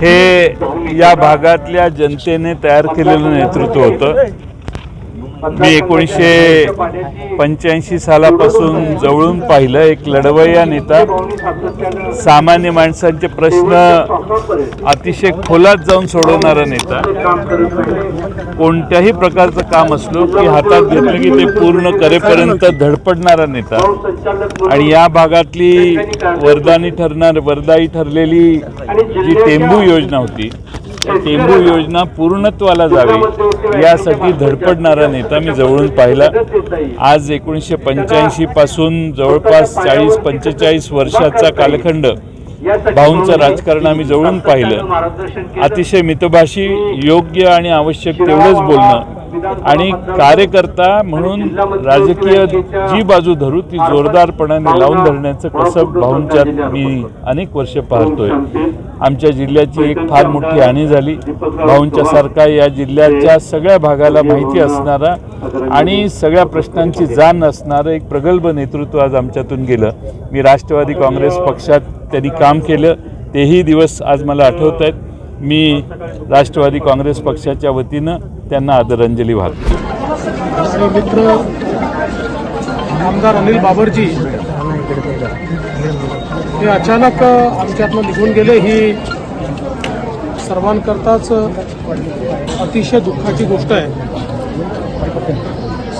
हे या भागातल्या जनतेने तयार केलेलं नेतृत्व होतं. मी एकोणीसशे पंच्याऐंशी सालापासून जवळून पाहिलं एक लढवय्या नेता. सामान्य माणसांचे प्रश्न अतिशय खोलात जाऊन सोडवणारा नेता. कोणत्याही प्रकारचं काम असलो की हातात घेतलं की ते पूर्ण करेपर्यंत धडपडणारा नेता. आणि या भागातली वरदानी ठरणार वरदाई ठरलेली जी टेंबू योजना होती टेंबू योजना पूर्णत्वाला जावी यासाठी धडपडणारा नेता मी जवळून पाहिला. आज एकोणीसशे पंच्याऐंशी पासून जवळपास चाळीस पंचेचाळीस वर्षाचा कालखंड भाऊंचं राजकारण आम्ही जवळून पाहिलं. अतिशय मितभाषी योग्य आणि आवश्यक तेवढंच बोलणं. आणि कार्यकर्ता म्हणून राजकीय जी बाजू धरू ती जोरदारपणाने लावून धरण्याचं कसं भाऊंच्यात मी अनेक वर्ष पाहतोय. आमच्या जिल्ह्याची एक फार मोठी हानी झाली. भाऊंच्या सारखा या जिल्ह्याच्या सगळ्या भागाला माहिती असणारा आणि सगळ्या प्रश्नांची जाण असणारं एक प्रगल्भ नेतृत्व आज आमच्यातून गेलं. मी राष्ट्रवादी काँग्रेस पक्षात त्यांनी काम केलं. तेही दिवस आज मला आठवत आहेत. मी राष्ट्रवादी काँग्रेस पक्षाच्या वतीनं त्यांना आदरांजली वाहतो. मित्र आमदार अनिल बाबरजी हे अचानक आमच्यातनं निघून गेले. ही सर्वांकरताच अतिशय दुःखाची गोष्ट आहे.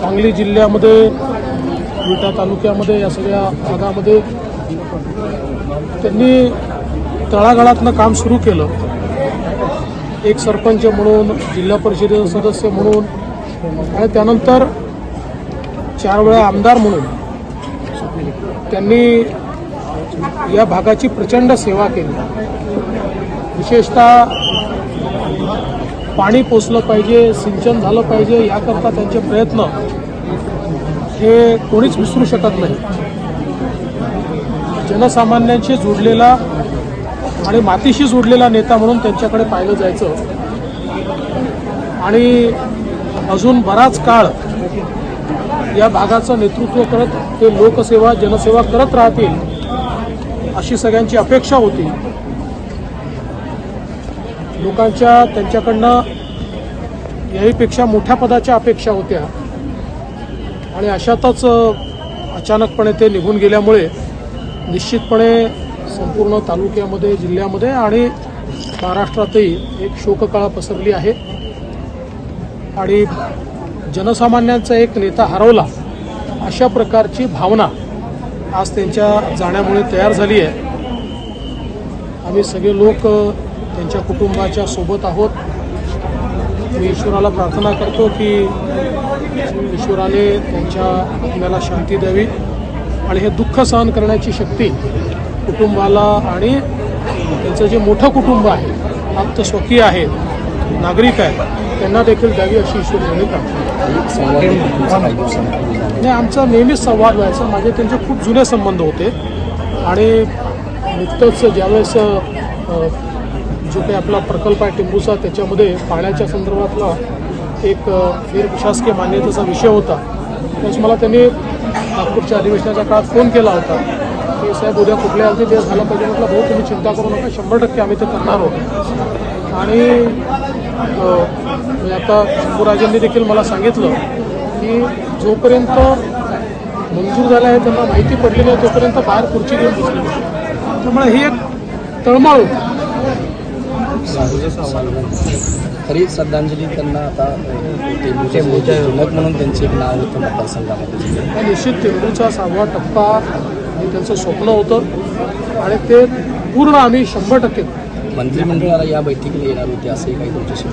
सांगली जिल्ह्यामध्ये विटा तालुक्यामध्ये या सगळ्या भागामध्ये त्यांनी तळागाळातनं काम सुरू केलं. एक सरपंच म्हणून जिल्हा परिषदेचा सदस्य म्हणून आणि त्यानंतर चार वेळा आमदार म्हणून त्यांनी या भागाची प्रचंड सेवा केली. विशेषतः पाणी पोचलं पाहिजे सिंचन झालं पाहिजे याकरता त्यांचे प्रयत्न हे कोणीच विसरू शकत नाही. जनसामान्यांशी जोडलेला आणि मातीशी जोडलेला नेता म्हणून त्यांच्याकडे पाहिलं जायचं. आणि अजून बराच काळ या भागाचं नेतृत्व करत ते लोकसेवा जनसेवा करत राहतील अशी सगळ्यांची अपेक्षा होती. लोकांच्या त्यांच्याकडनं याहीपेक्षा मोठ्या पदाच्या अपेक्षा होत्या. आणि अशातच अचानकपणे ते निघून गेल्यामुळे निश्चितपणे संपूर्ण तालुक्यामध्ये जिल्ह्यामध्ये आणि महाराष्ट्रातही एक शोककळा पसरली आहे. आणि जनसामान्यांचा एक नेता हरवला अशा प्रकारची भावना आज त्यांच्या जाण्यामुळे तयार झाली आहे. आम्ही सगळे लोक त्यांच्या कुटुंबाच्या सोबत आहोत. मी ईश्वराला प्रार्थना करतो की ईश्वराने त्यांच्या आत्म्याला शांती द्यावी आणि हे दुःख सहन करण्याची शक्ती कुटुंबाला आणि त्यांचं जे मोठं कुटुंब आहे आप्त स्वकीय आहेत नागरिक आहेत त्यांना देखील द्यावी अशी ईश्वराने प्रार्थना नाही आमचा नेहमीच संवाद व्हायचा. माझे त्यांचे खूप जुने संबंध होते. आणि नुकतंच ज्यावेळेस जो काही आपला प्रकल्प आहे टिंबूचा त्याच्यामध्ये पाण्याच्या संदर्भातला एक अ, मान्यतेचा विषय होता. त्याच मला त्यांनी नागपूरच्या अधिवेशनाच्या काळात फोन केला होता. की साहेब उद्या कुठल्या अगदी ते झालं पाहिजे म्हटलं भाऊ तुम्ही चिंता करू नका. शंभर टक्के आम्ही ते करणार आहोत. आणि म्हणजे आता शंभूराजांनी देखील मला सांगितलं की जोपर्यंत मंजूर झाल्या आहे त्यांना माहिती पडली नाही तोपर्यंत बाहेर खुर्ची घेऊन बसले होते. त्यामुळे ही एक तळमळ होती. खरी श्रद्धांजली त्यांना आता टेंबूचे जनक म्हणून त्यांचे एक नाव होतं मतदारसंघामध्ये निश्चित तेंडूचा सहावा टप्पा हे त्यांचं स्वप्न होतं आणि ते पूर्ण आम्ही शंभर टक्के मंत्रिमंडळाला या बैठकीला येणार होते असंही काही तुमच्याशी.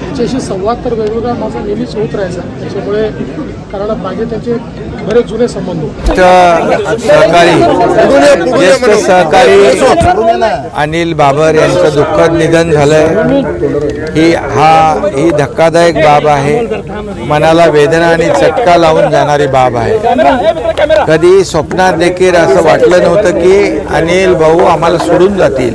त्यांच्याशी संवाद तर वेगवेगळा माझा नेहमीच होत राहायचा त्याच्यामुळे कारण मागे त्यांचे बरेच जुने संबंध. सहकारी ज्येष्ठ सहकारी अनिल बाबर यांचं दुःखद निधन झालंय. ही हा ही धक्कादायक बाब आहे. मनाला वेदना आणि चटका लावून जाणारी बाब आहे. कधी स्वप्नात देखील असं वाटलं नव्हतं की अनिल भाऊ आम्हाला सोडून जातील.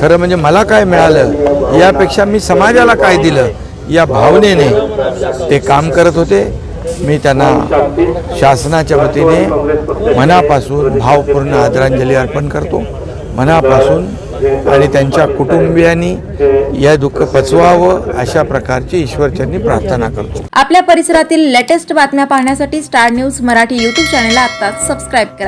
खरं म्हणजे मला काय मिळालं यापेक्षा मी समाजाला काय दिलं या भावनेने ते काम करत होते. मी त्यांना शासनाच्या वतीने मनापासून भावपूर्ण आदरांजली अर्पण करतो. मनापासून आणि त्यांच्या कुटुंबियांनी या दुःख पचवावं अशा प्रकारची ईश्वरचरणी प्रार्थना करतो. आपल्या परिसरातील लेटेस्ट बातम्या पाहण्यासाठी स्टार न्यूज मराठी यूट्यूब चॅनलला आत्ताच सबस्क्राईब करा.